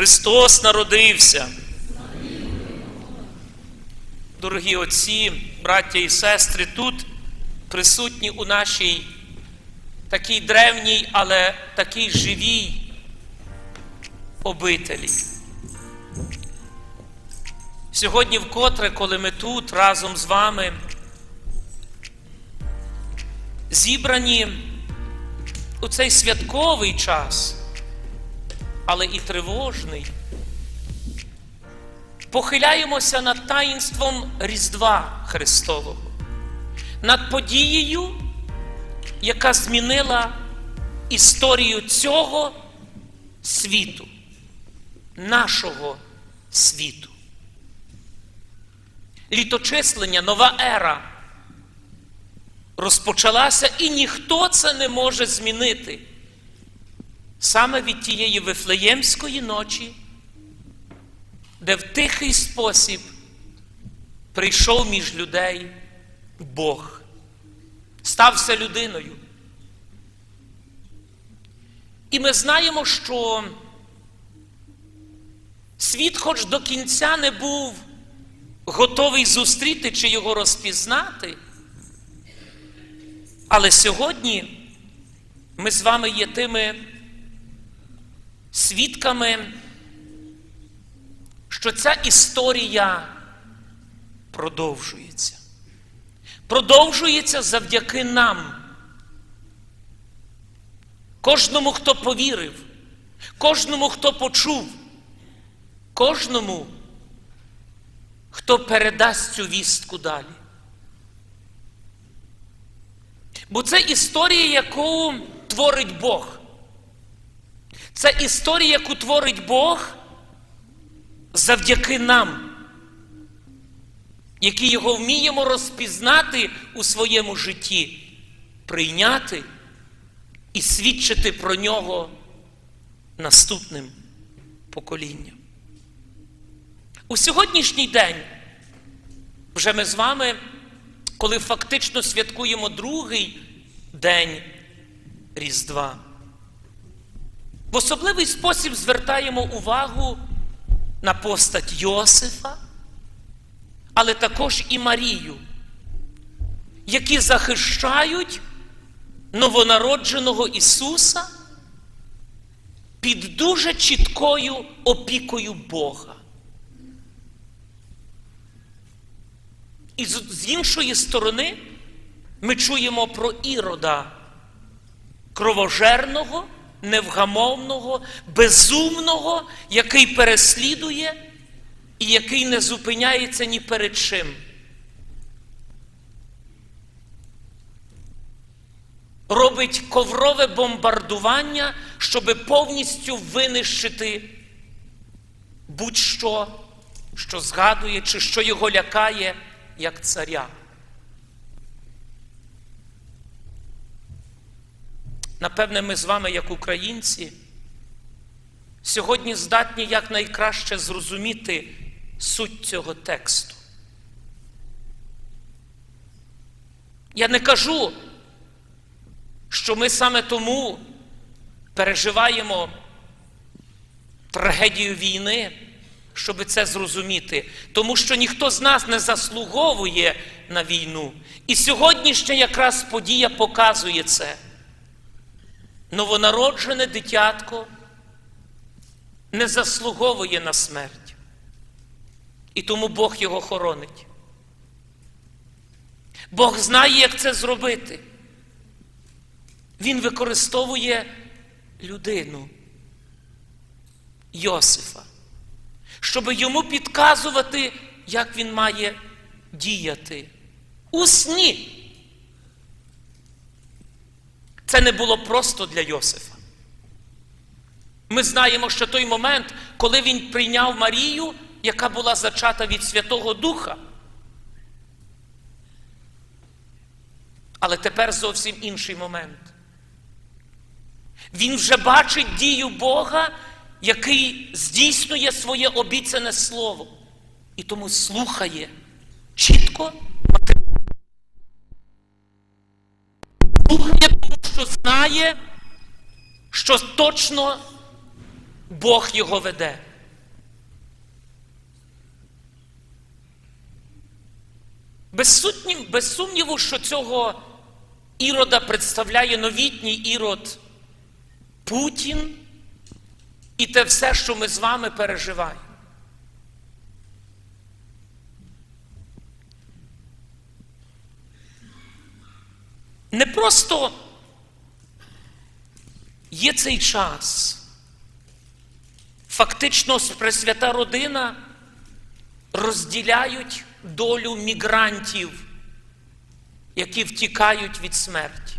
Христос народився. Дорогі отці, браття і сестри, тут присутні у нашій такій древній, але такій живій обителі. Сьогодні, вкотре, коли ми тут разом з вами зібрані у цей святковий час, але і тривожний, похиляємося над таїнством Різдва Христового, над подією, яка змінила історію цього світу, нашого світу. Літочислення, нова ера розпочалася, і ніхто це не може змінити. Саме від тієї Вифлеємської ночі, де в тихий спосіб прийшов між людей Бог, стався людиною. І ми знаємо, що світ, хоч до кінця не був готовий зустріти чи його розпізнати, але сьогодні ми з вами є тими свідками, що ця історія продовжується. Продовжується завдяки нам. Кожному, хто повірив, кожному, хто почув, кожному, хто передасть цю вістку далі. Бо це історія, яку творить Бог. Це історія, яку творить Бог завдяки нам, які його вміємо розпізнати у своєму житті, прийняти і свідчити про нього наступним поколінням. У сьогоднішній день вже ми з вами, коли фактично святкуємо другий день Різдва, в особливий спосіб звертаємо увагу на постать Йосифа, але також і Марію, які захищають новонародженого Ісуса під дуже чіткою опікою Бога. І з, іншої сторони ми чуємо про ірода кровожерного, невгамовного, безумного, який переслідує і який не зупиняється ні перед чим. Робить коврове бомбардування, щоб повністю винищити будь-що, що згадує, чи що його лякає як царя. Напевне, ми з вами, як українці, сьогодні здатні якнайкраще зрозуміти суть цього тексту. Я не кажу, що ми саме тому переживаємо трагедію війни, щоб це зрозуміти, тому що ніхто з нас не заслуговує на війну. І сьогоднішня якраз подія показує це. Новонароджене дитятко не заслуговує на смерть. І тому Бог його хоронить. Бог знає, як це зробити. Він використовує людину Йосифа, щоб йому підказувати, як він має діяти. У сні. Це не було просто для Йосифа. Ми знаємо, що той момент, коли він прийняв Марію, яка була зачата від Святого Духа. Але тепер зовсім інший момент. Він вже бачить дію Бога, який здійснює своє обіцяне слово. І тому слухає чітко, слухає, знає, що точно Бог його веде. Без, сутнів, без сумніву, що цього ірода представляє новітній ірод Путін і те все, що ми з вами переживаємо. Не просто є цей час. Фактично, Пресвята родина розділяють долю мігрантів, які втікають від смерті.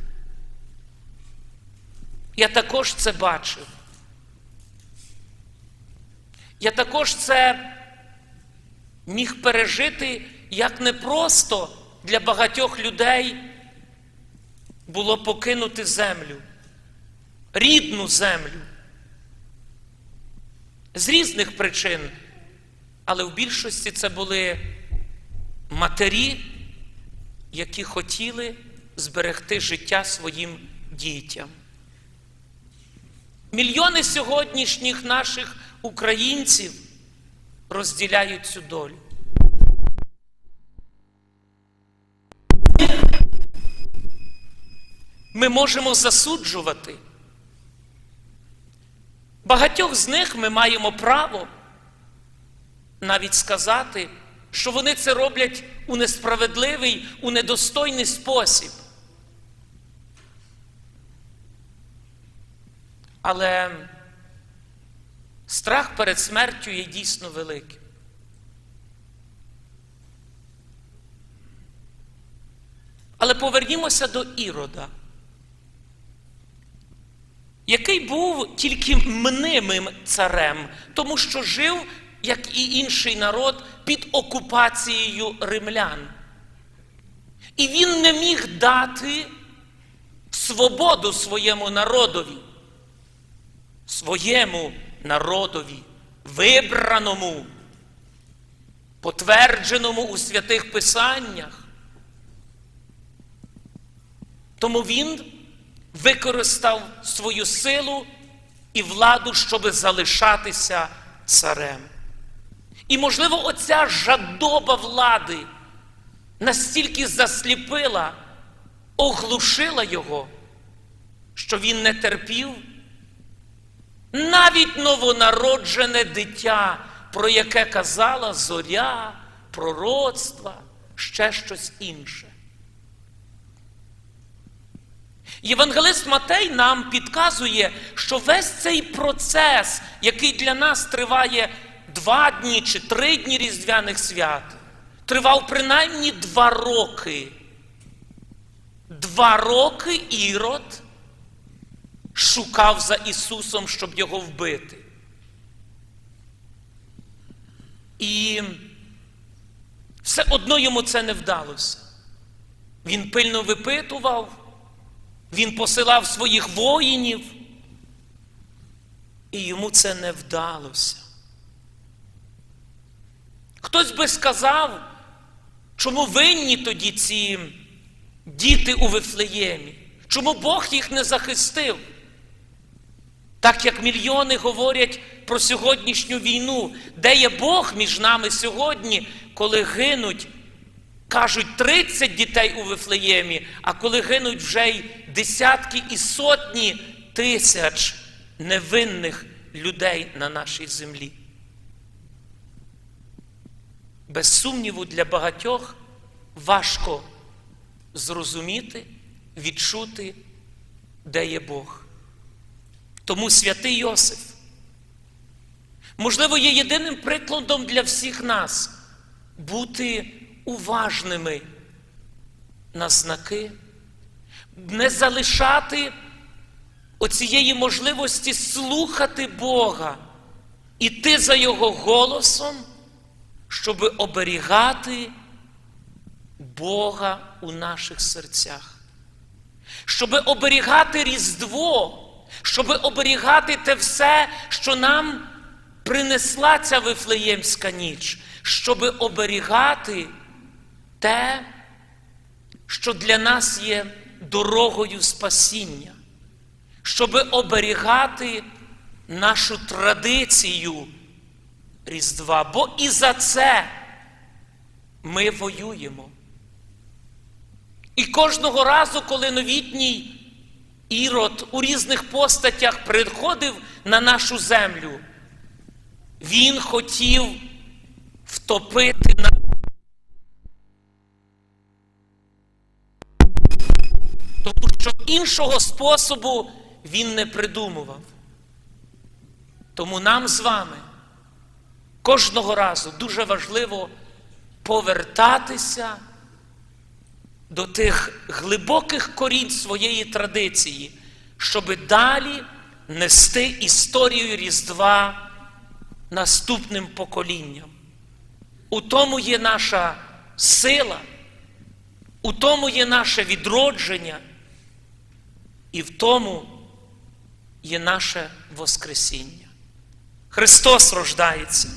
Я також це бачив. Я також це міг пережити, як непросто для багатьох людей було покинути землю, рідну землю. З різних причин, але в більшості це були матері, які хотіли зберегти життя своїм дітям. Мільйони сьогоднішніх наших українців розділяють цю долю. Ми можемо засуджувати. Багатьох з них ми маємо право навіть сказати, що вони це роблять у несправедливий, у недостойний спосіб. Але страх перед смертю є дійсно великим. Але повернімося до Ірода, який був тільки мнимим царем, тому що жив, як і інший народ, під окупацією римлян. І він не міг дати свободу своєму народові, своєму народові, вибраному, потвердженому у святих Писаннях. Тому він використав свою силу і владу, щоб залишатися царем. І, можливо, оця жадоба влади настільки засліпила, оглушила його, що він не терпів навіть новонароджене дитя, про яке казала зоря, пророцтва, ще щось інше. Євангелист Матей нам підказує, що весь цей процес, який для нас триває два дні чи три дні Різдвяних свят, тривав принаймні два роки. Два роки Ірод шукав за Ісусом, щоб його вбити. І все одно йому це не вдалося. Він пильно випитував. Він посилав своїх воїнів, і йому це не вдалося. Хтось би сказав, чому винні тоді ці діти у Вифлеємі? Чому Бог їх не захистив? Так як мільйони говорять про сьогоднішню війну, де є Бог між нами сьогодні, коли гинуть Кажуть, 30 дітей у Вифлеємі, а коли гинуть вже й десятки і сотні тисяч невинних людей на нашій землі. Без сумніву, для багатьох важко зрозуміти, відчути, де є Бог. Тому святий Йосиф, можливо, є єдиним прикладом для всіх нас бути уважними на знаки, не залишати оцієї можливості слухати Бога, іти за Його голосом, щоб оберігати Бога у наших серцях, щоб оберігати Різдво, щоб оберігати те все, що нам принесла ця Вифлеємська ніч, щоб оберігати те, що для нас є дорогою спасіння, щоб оберігати нашу традицію Різдва. Бо і за це ми воюємо. І кожного разу, коли новітній ірод у різних постатях приходив на нашу землю, він хотів втопити на тому що іншого способу він не придумував. Тому нам з вами кожного разу дуже важливо повертатися до тих глибоких корінь своєї традиції, щоб далі нести історію Різдва наступним поколінням. У тому є наша сила, у тому є наше відродження, і в тому є наше Воскресіння. Христос рождається.